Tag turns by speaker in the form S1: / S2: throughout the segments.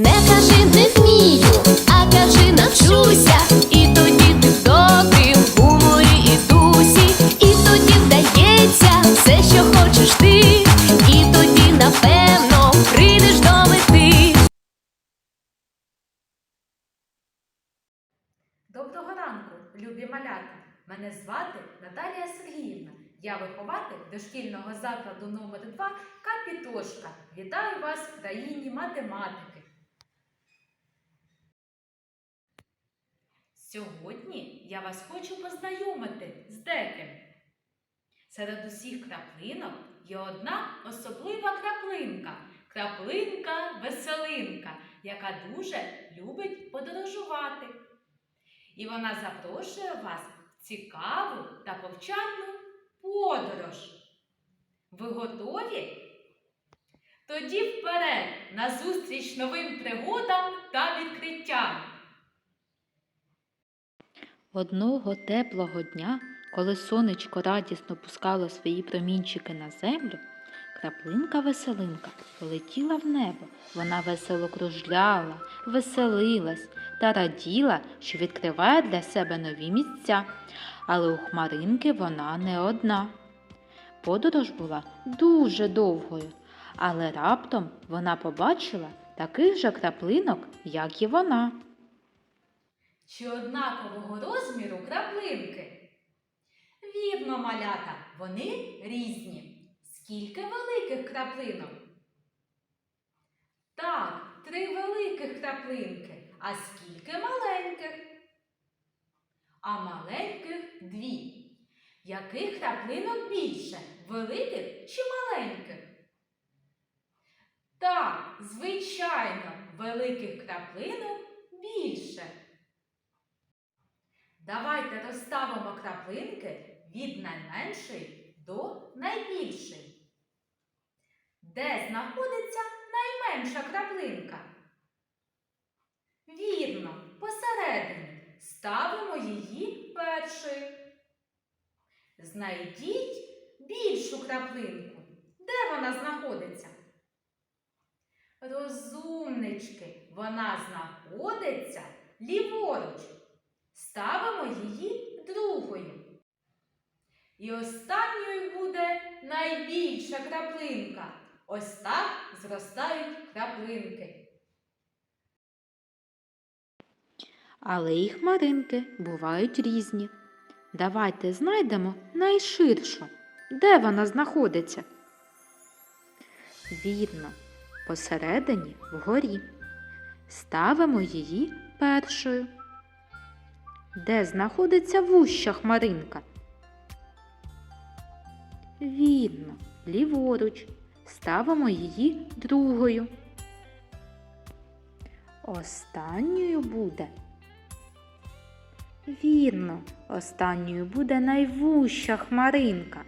S1: Не кажи не вмію, а кажи навчуся. І тоді ти в добрім гуморі і дусі, і тоді вдається все, що хочеш ти, і тоді напевно прийдеш до мети.
S2: Доброго ранку, любі малята! Мене звати Наталія Сергіївна. Я вихователь дошкільного закладу номер 2 Капітошка. Вітаю вас в країні математики. Сьогодні я вас хочу познайомити з деким. Серед усіх краплинок є одна особлива краплинка краплинка веселинка, яка дуже любить подорожувати. І вона запрошує вас в цікаву та повчальну подорож. Ви готові? Тоді вперед на зустріч новим пригодам та відкриттям.
S3: Одного теплого дня, коли сонечко радісно пускало свої промінчики на землю, краплинка-веселинка полетіла в небо. Вона весело кружляла, веселилась та раділа, що відкриває для себе нові місця. Але у хмаринки вона не одна. Подорож була дуже довгою, але раптом вона побачила таких же краплинок, як і вона.
S2: Чи однакового розміру краплинки? Вірно, малята, вони різні. Скільки великих краплинок? Так, три великих краплинки. А скільки маленьких? А маленьких дві. Яких краплинок більше? Великих чи маленьких? Так, звичайно, великих краплинок більше. Давайте розставимо краплинки від найменшої до найбільшої. Де знаходиться найменша краплинка? Вірно, посередині. Ставимо її першою. Знайдіть більшу краплинку. Де вона знаходиться? Розумнички, вона знаходиться ліворуч. Ставимо її другою. І останньою буде найбільша краплинка. Ось так зростають краплинки.
S3: Але і хмаринки бувають різні. Давайте знайдемо найширшу. Де вона знаходиться? Вірно, посередині вгорі. Ставимо її першою. Де знаходиться вуща хмаринка? Вірно, ліворуч. Ставимо її другою. Останньою буде. Вірно, останньою буде найвуща хмаринка.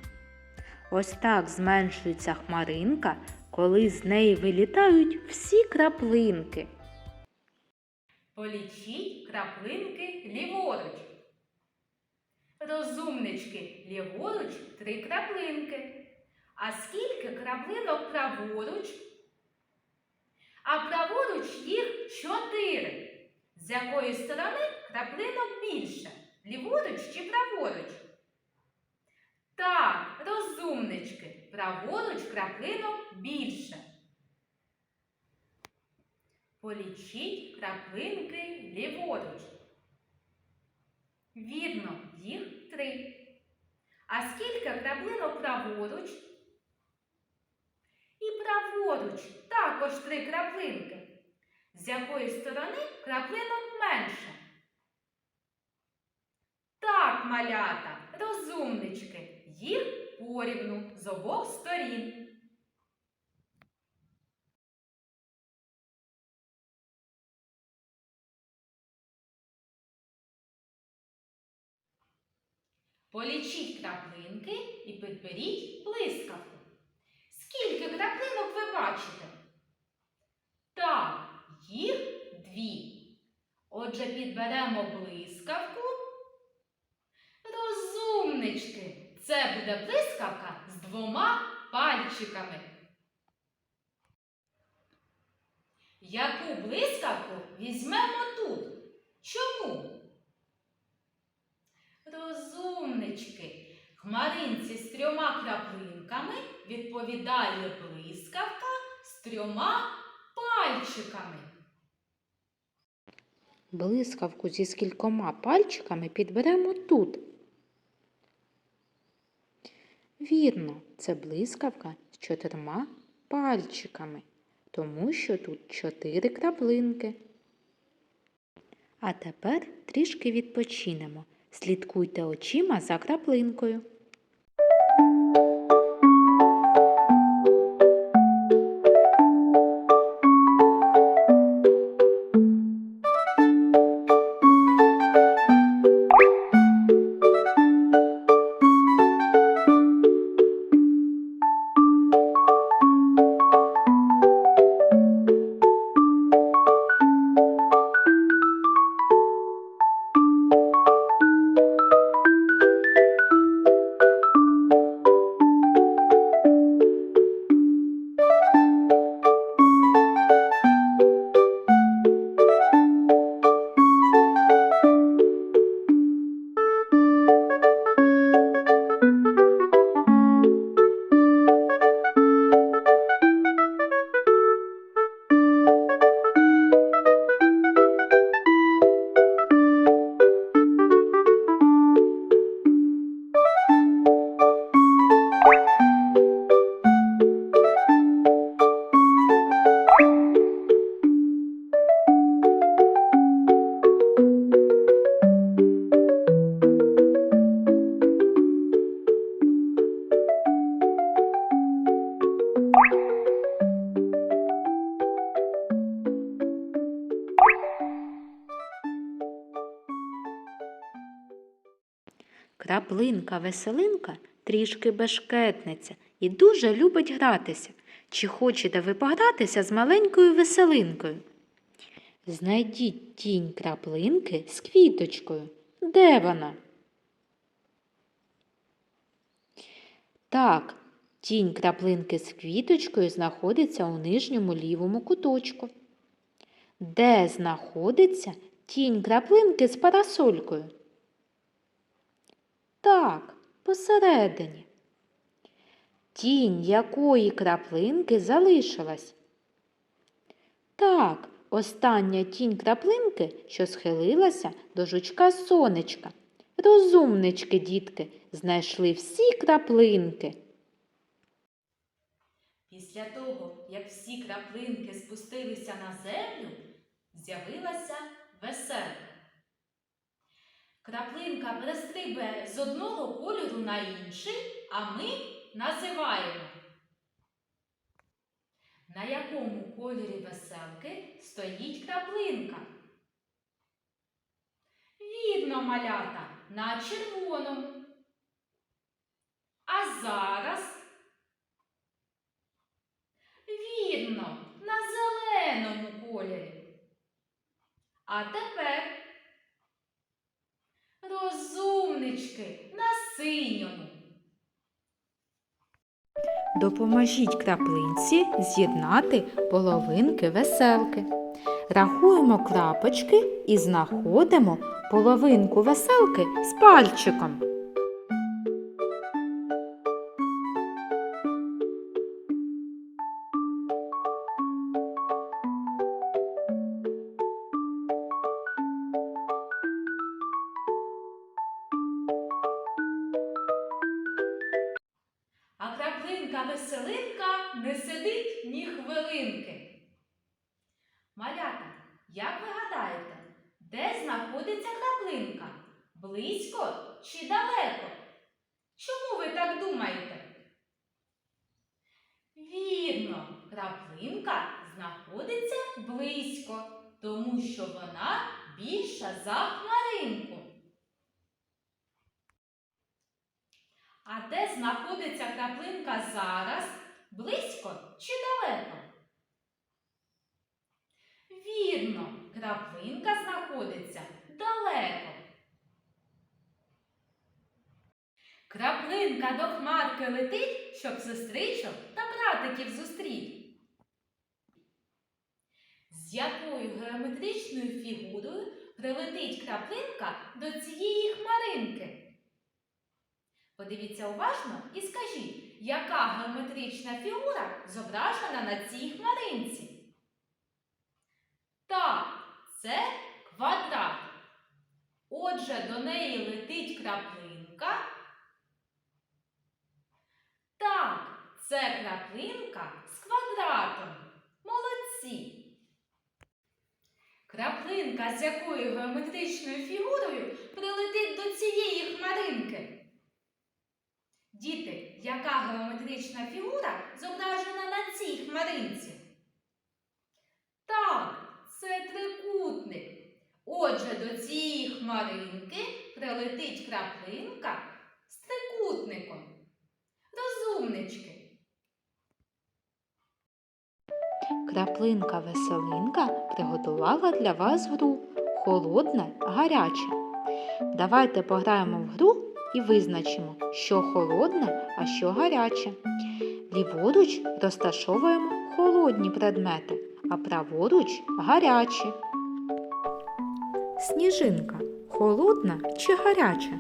S3: Ось так зменшується хмаринка, коли з неї вилітають всі краплинки.
S2: Полічіть краплинки ліворуч. Розумнички, ліворуч три краплинки. А скільки краплинок праворуч? А праворуч їх чотири. З якої сторони краплинок більше? Ліворуч чи праворуч? Так, розумнички, праворуч краплинок більше. Полічіть краплинки ліворуч. Вірно, їх три. А скільки краплинок праворуч? І праворуч також три краплинки. З якої сторони краплинок менше? Так, малята, розумнички, їх порівну з обох сторін. Полічіть краплинки і підберіть блискавку. Скільки краплинок ви бачите? Так, їх дві. Отже, підберемо блискавку. Розумнички! Це буде блискавка з двома пальчиками. яку блискавку візьмемо тут? Чому? Розумнички. Хмаринці з трьома краплинками відповідає блискавка з трьома пальчиками.
S3: Блискавку зі скількома пальчиками підберемо тут. Вірно, це блискавка з чотирма пальчиками, тому що тут чотири краплинки. А тепер трішки відпочинемо. Слідкуйте очима за краплинкою. Краплинка веселинка трішки бешкетниця і дуже любить гратися. Чи хочете ви погратися з маленькою веселинкою? Знайдіть тінь краплинки з квіточкою. Де вона? Так, тінь краплинки з квіточкою знаходиться у нижньому лівому куточку. Де знаходиться тінь краплинки з парасолькою? Так, посередині. Тінь якої краплинки залишилась? Так, остання тінь краплинки, що схилилася до жучка сонечка. Розумнички, дітки, знайшли всі краплинки.
S2: Після того, як всі краплинки спустилися на землю, з'явилася веселка. Краплинка перестрибує з одного кольору на інший, а ми називаємо. На якому кольорі веселки стоїть краплинка? Вірно, малята, на червоному. А зараз Вірно, на зеленому кольорі. А тепер розумнички на синьому.
S3: Допоможіть краплинці з'єднати половинки веселки. Рахуємо крапочки і знаходимо половинку веселки з пальчиком.
S2: Краплинка веселинка не сидить ні хвилинки. Малята, як ви гадаєте, де знаходиться краплинка? Близько чи далеко? Чому ви так думаєте? Вірно, краплинка знаходиться близько, тому що вона більша за хмаринку. А де знаходиться краплинка зараз? Близько чи далеко? Вірно, краплинка знаходиться далеко. Краплинка до хмарки летить, щоб сестричок та братиків зустріть. з якою геометричною фігурою прилетить краплинка до цієї хмаринки? Подивіться уважно і скажіть, яка геометрична фігура зображена на цій хмаринці? Так, це квадрат. Отже, до неї летить краплинка. Так, це краплинка з квадратом. Молодці. Краплинка з якою геометричною фігурою прилетить до цієї хмаринки? Діти, яка геометрична фігура зображена на цій хмаринці? Так, це трикутник. Отже, до цієї хмаринки прилетить краплинка з трикутником. Розумнички.
S3: Краплинка веселинка приготувала для вас гру холодне, гаряче. Давайте пограємо в гру і визначимо, що холодне, а що гаряче. Ліворуч розташовуємо холодні предмети, а праворуч гарячі. Сніжинка холодна чи гаряча?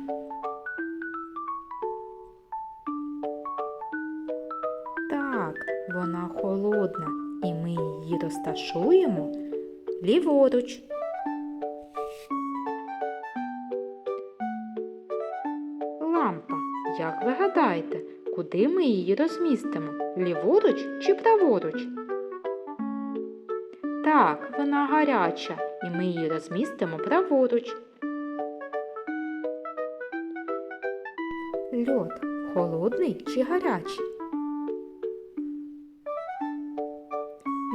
S3: Так, вона холодна, і ми її розташуємо ліворуч. Ви гадаєте, куди ми її розмістимо? Ліворуч чи праворуч? Так, вона гаряча, і ми її розмістимо праворуч. Льод холодний чи гарячий?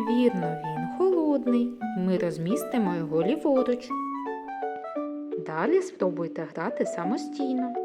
S3: Вірно, він холодний. Ми розмістимо його ліворуч. Далі спробуйте грати самостійно.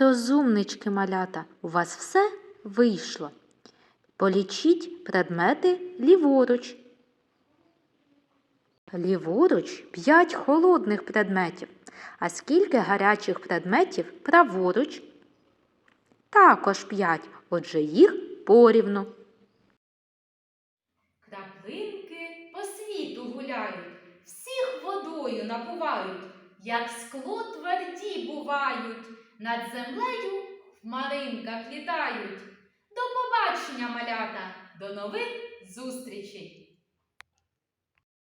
S3: Розумнички малята, у вас все вийшло. Полічіть предмети ліворуч. Ліворуч 5 холодних предметів. А скільки гарячих предметів праворуч? Також 5, отже їх порівну.
S2: Краплинки по світу гуляють, всіх водою напувають, як скло тверді бувають, над землею в маринках літають. До побачення, малята, до нових зустрічей!